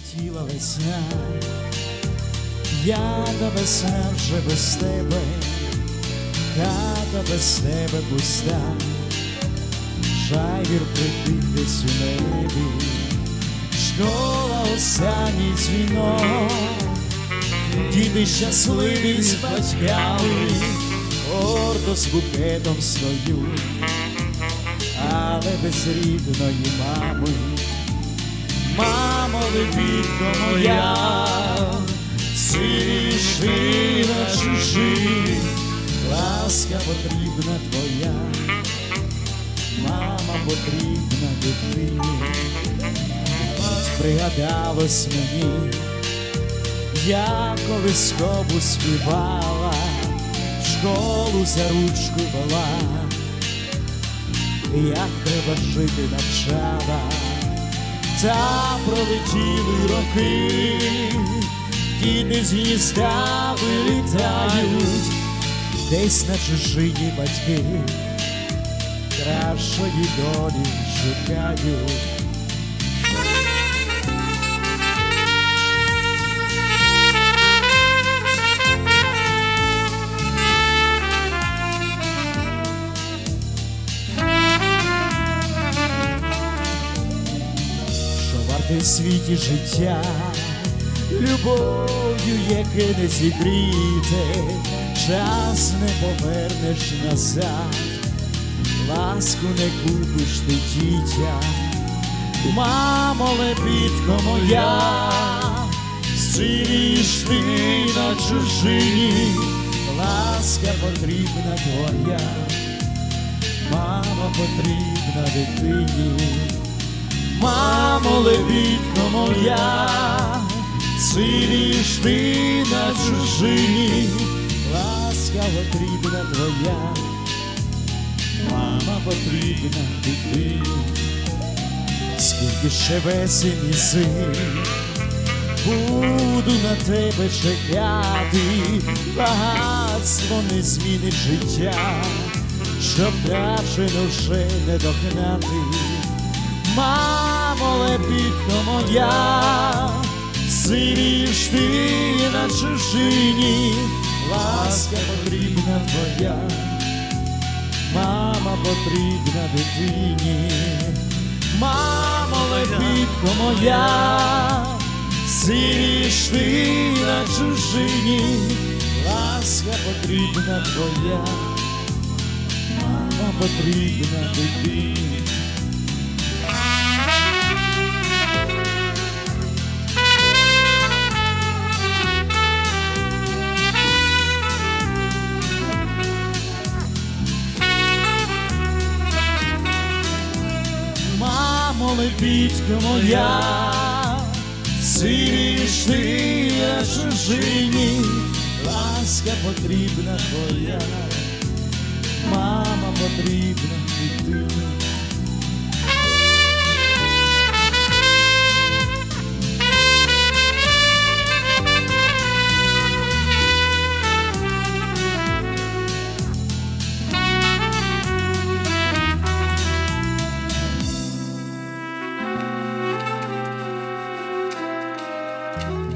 Прилетіла весна, я до весна вже без тебе, хата без тебе пуста, жайвір притих десь у небі, школа останній дзвінок, діти щасливі з батьками, гордо з букетом стою, але без рідної мами. Мамо, лебідко моя, свіжи на чужі, ласка потрібна твоя, мама потрібна дитині, пригадалось мені, я колискову співала, школу за ручку вела, як треба жити навчала та пролетіли роки, діти з гнізда вилітають, десь на чужині батьки, кращої долі шукають. Що в світі життя, любов'ю, яке не зігріте, час не повернеш назад, ласку не купиш ти дітя, мамо, лебідко моя, сидиш ти на чужині, ласка потрібна твоя, мама потрібна дитині. Мамо, лебідко моя, сидиш ти на чужині, ласка потрібна твоя, мама потрібна дитині, скільки ще весень і зим, буду на тебе чекати, багатство не змінить життя, що втрачено вже не догнати. Мамо, лепітко моя, сидиш ти на чужині, ласка потрібна твоя, мама потрібна дитині, мамо, лепітко моя, сидиш ти на чужині, ласка потрібна твоя, мама потрібна дитині. Лебідько моя, сидиш ти на чужині, ласка потрібна твоя. Bye.